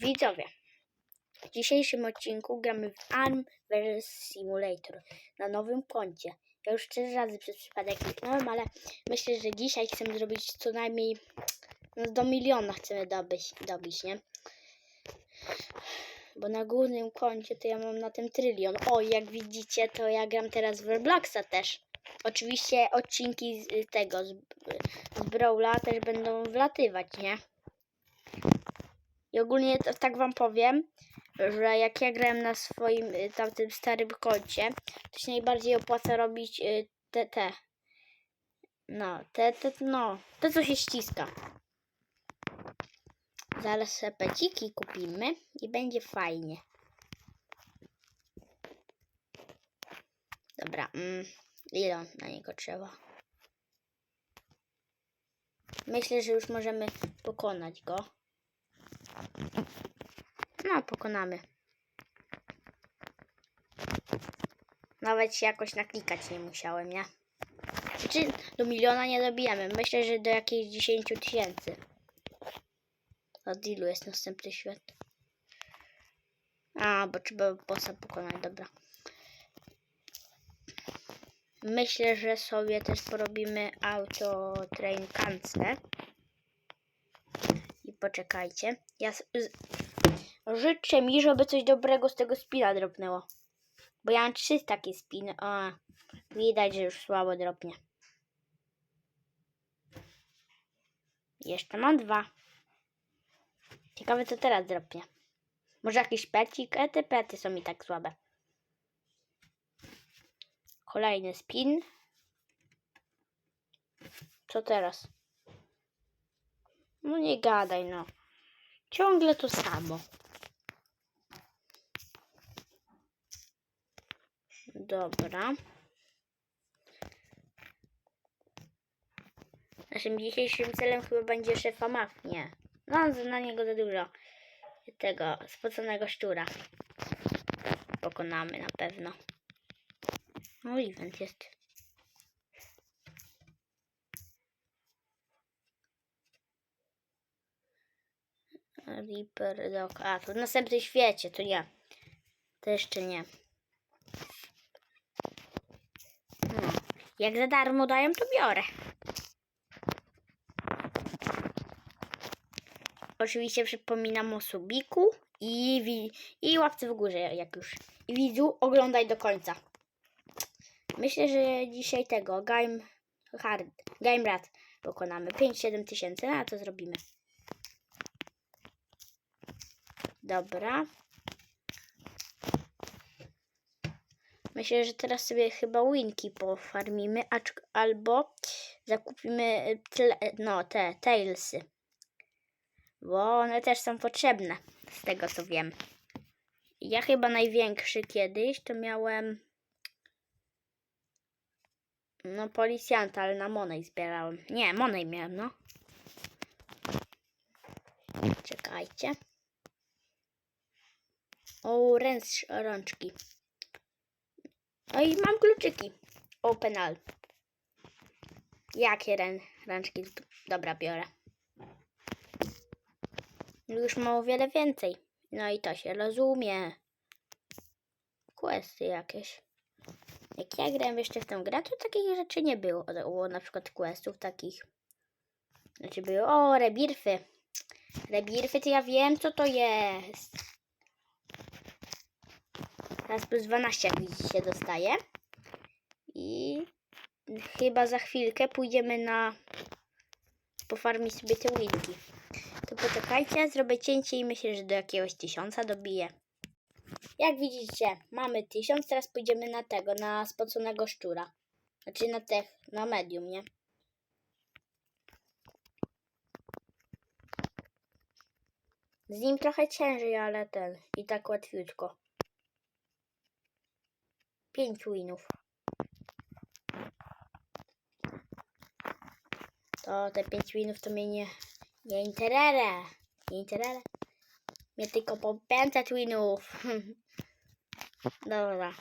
Widzowie, w dzisiejszym odcinku gramy w Arm vs Simulator na nowym koncie. Ja już cztery razy przez przypadek kliknąłem, ale myślę, że dzisiaj chcemy zrobić co najmniej no, do miliona chcemy dobyć, dobić, nie? Bo na głównym koncie to ja mam na tym trylion. O, jak widzicie, to ja gram teraz w Robloxa też. Oczywiście odcinki z tego, z, z Brawla też będą wlatywać, nie? I ogólnie to, tak wam powiem, że jak ja grałem na swoim y, tamtym starym koncie, to się najbardziej opłaca robić y, te, te. No, te, te, no, to co się ściska. Zaraz peciki kupimy i będzie fajnie. Dobra, mm, ile na niego trzeba? Myślę, że już możemy pokonać go. No, pokonamy. Nawet się jakoś naklikać nie musiałem, nie? Czy do miliona nie dobijemy? Myślę, że do jakichś 10 tysięcy. Od ilu jest następny świat? A, bo trzeba bossa pokonać, dobra. Myślę, że sobie też porobimy auto train cancel. Poczekajcie. Ja życzę mi, żeby coś dobrego z tego spina dropnęło. Bo ja mam trzy takie spiny. O, widać, że już słabo dropnie. Jeszcze mam dwa. Ciekawe, co teraz dropnie. Może jakiś pecik? E, te pety są mi tak słabe. Kolejny spin. Co teraz? No nie gadaj, no. Ciągle to samo. Dobra. Naszym dzisiejszym celem chyba będzie szefa mafii. Nie. No, na niego za dużo. Tego spoconego szczura. Pokonamy na pewno. No, event jest. Reaper Dog. A, to w następnym świecie, to nie. To jeszcze nie. No. Jak za darmo dają, to biorę. Oczywiście przypominam o subiku i, wi- i łapce w górze, jak już. I widzu, oglądaj do końca. Myślę, że dzisiaj tego Game Hard, Game Rat pokonamy. 5-7 tysięcy, a to zrobimy. Dobra. Myślę, że teraz sobie chyba winki pofarmimy, albo zakupimy tle, no, te tailsy. Bo one też są potrzebne, z tego co wiem. Ja chyba największy kiedyś to miałem no policjanta, ale na Monej zbierałem. Nie, Monej miałem, no. Czekajcie. O, ręcz, rączki. No i mam kluczyki. Open all. Jakie rę, rączki? Dobra, biorę. Już mam o wiele więcej. No i to się rozumie. Questy jakieś. Jak ja grałem jeszcze w tę grę, to takich rzeczy nie było. Było na przykład questów takich. Znaczy były, o, rebirfy. Rebirfy to ja wiem, co to jest. Teraz plus 12, jak widzicie, dostaję. I chyba za chwilkę pójdziemy na... Pofarmić sobie te winki. To poczekajcie, zrobię cięcie i myślę, że do jakiegoś tysiąca dobiję. Jak widzicie, mamy tysiąc, teraz pójdziemy na tego, na spoconego szczura. Znaczy na tech, na medium, nie? Z nim trochę ciężej, ale ten i tak łatwiutko. Pięć winów. To te pięć winów to mnie nie, nie interere. Nie interere. Mnie tylko po 500 winów. Dobra.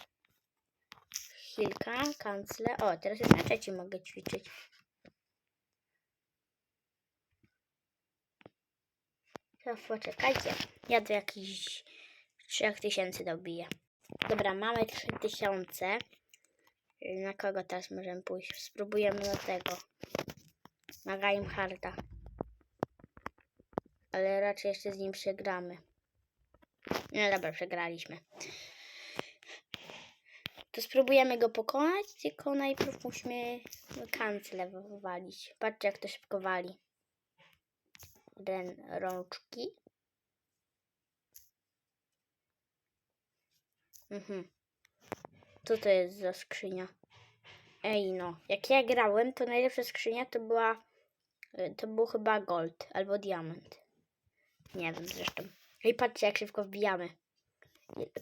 Chwilka, kancle. O, teraz już na trzeci mogę ćwiczyć. To poczekajcie. Ja do jakichś 3000 dobiję. Dobra, mamy 3000. Na kogo teraz możemy pójść? Spróbujemy na tego. Na Reinharda. Ale raczej jeszcze z nim przegramy. No dobra, przegraliśmy. To spróbujemy go pokonać, tylko najpierw musimy kancel wywalić. Patrzcie, jak to szybko wali. Ten rączki. Mhm. Co to jest za skrzynia? Ej no, jak ja grałem, to najlepsza skrzynia to była, y, to był chyba gold albo diament. Nie wiem zresztą. Ej, patrzcie jak szybko wbijamy.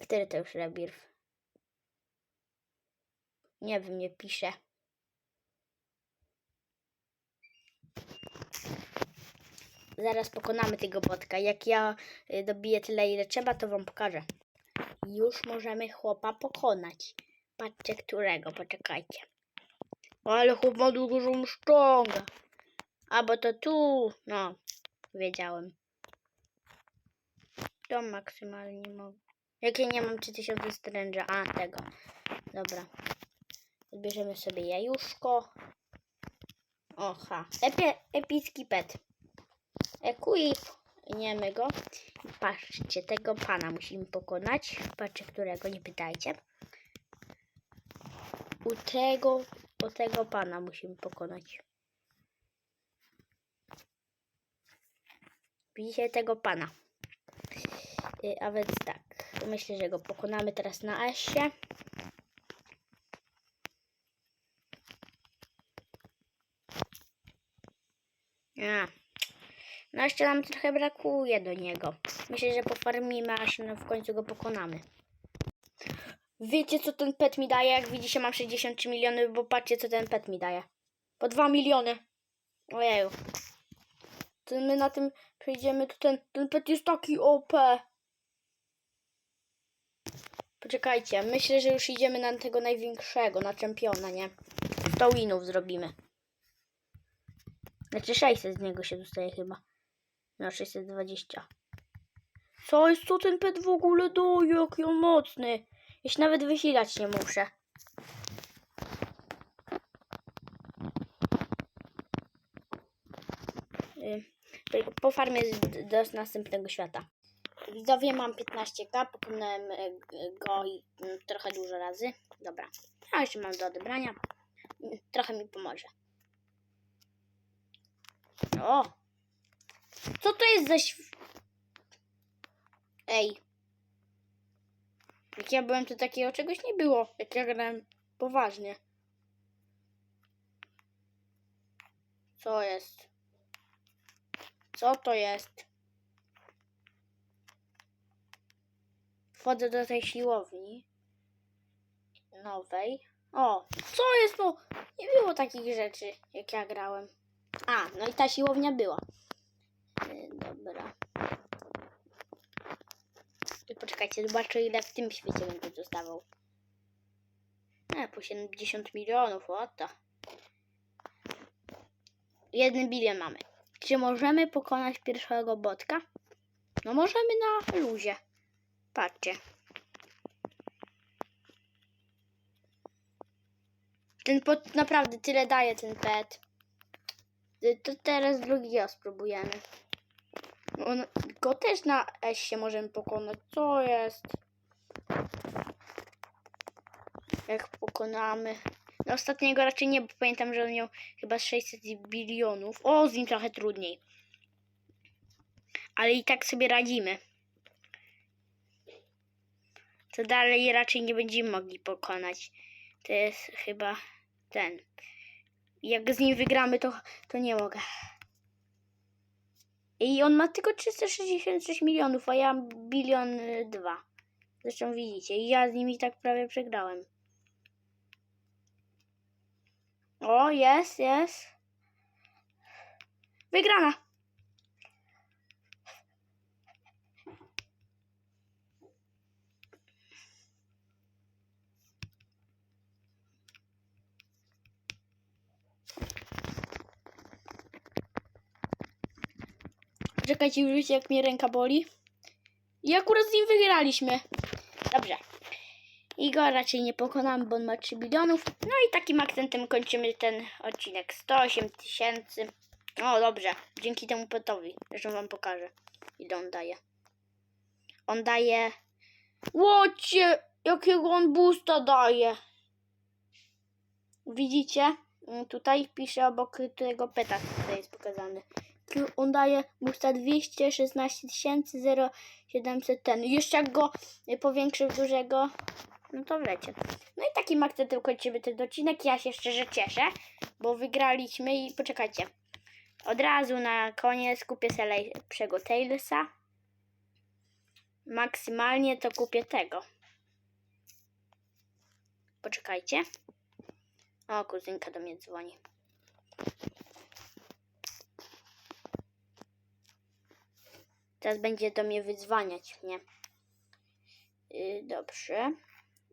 Który to już rebirth? Nie wiem, nie pisze. Zaraz pokonamy tego botka. Jak ja y, dobiję tyle, ile trzeba, to wam pokażę. Już możemy chłopa pokonać. Patrzcie, którego, poczekajcie. Ale chłop ma dużą sztongę. A, bo to tu. No, wiedziałem. To maksymalnie mogę. Jak ja nie mam 3000 stręża? A, tego. Dobra. Odbierzemy sobie jajuszko. Oha. Epi epicki pet. Equip. Nie go. Patrzcie, tego pana musimy pokonać. Patrzcie, którego, nie pytajcie. U tego, u tego pana musimy pokonać. Widzicie tego pana. Y, A więc tak, myślę, że go pokonamy teraz na Esie. A. No jeszcze nam trochę brakuje do niego. Myślę, że pofarmimy, aż no w końcu go pokonamy. Wiecie, co ten pet mi daje? Jak widzicie, mam 63 miliony, bo patrzcie, co ten pet mi daje. Po 2 miliony. Ojeju. To my na tym przejdziemy, to ten, ten pet jest taki OP. Poczekajcie, myślę, że już idziemy na tego największego, na czempiona, nie? 100 winów zrobimy. Znaczy 600 z niego się dostaje chyba. No 620. Co jest, co ten pet w ogóle daje? Jaki on mocny. Się nawet wysilać nie muszę. Y, Po farmie do następnego świata. Widzowie, mam 15k, pokonałem y, go y, trochę dużo razy. Dobra, a jeszcze mam do odebrania. Trochę mi pomoże. O! Co to jest za św... Ej. Jak ja byłem, to takiego czegoś nie było. Jak ja grałem poważnie. Co jest? Co to jest? Wchodzę do tej siłowni. Nowej. O, co jest no? Nie było takich rzeczy, jak ja grałem. A, no i ta siłownia była. Dobra. I poczekajcie, zobaczę ile w tym świecie będę dostawał. E, po 70 milionów, o to. Jeden bilion mamy. Czy możemy pokonać pierwszego botka? No możemy na luzie. Patrzcie. Ten pot naprawdę tyle daje ten pet. To teraz drugiego spróbujemy. On, go też na S się możemy pokonać. Co jest? Jak pokonamy. No ostatniego raczej nie, bo pamiętam, że on miał chyba 600 bilionów. O, z nim trochę trudniej. Ale i tak sobie radzimy. To dalej raczej nie będziemy mogli pokonać. To jest chyba ten. Jak z nim wygramy, to, to nie mogę. I on ma tylko 366 milionów, a ja bilion y, dwa. Zresztą widzicie, ja z nimi tak prawie przegrałem. O, jest, jest. Wygrana. Poczekajcie, już wiecie jak mnie ręka boli. I akurat z nim wygraliśmy. Dobrze. I go raczej nie pokonamy, bo on ma 3 bilionów. No i takim akcentem kończymy ten odcinek. 108 tysięcy. O, dobrze. Dzięki temu petowi. Zresztą wam pokażę, ile on daje. On daje... Łocie! Jakiego on boosta daje. Widzicie? Mm, Tutaj pisze obok tego peta, tutaj jest pokazany. On daje boosta 216 700 ten. Jeszcze jak go y, powiększy w dużego, no to wlecie. No i takim akcentem kończymy ten odcinek. Ja się szczerze cieszę, bo wygraliśmy i poczekajcie. Od razu na koniec kupię sobie lepszego Tailsa. Maksymalnie to kupię tego. Poczekajcie. O, kuzynka do mnie dzwoni. Teraz będzie do mnie wydzwaniać mnie. Yy, dobrze.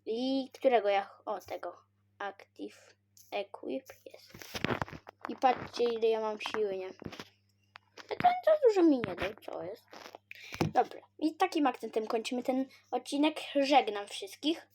I którego ja... O, tego. Active Equip jest. I patrzcie, ile ja mam siły, nie? A to, to dużo mi nie dał, co jest? Dobra. I takim akcentem kończymy ten odcinek. Żegnam wszystkich.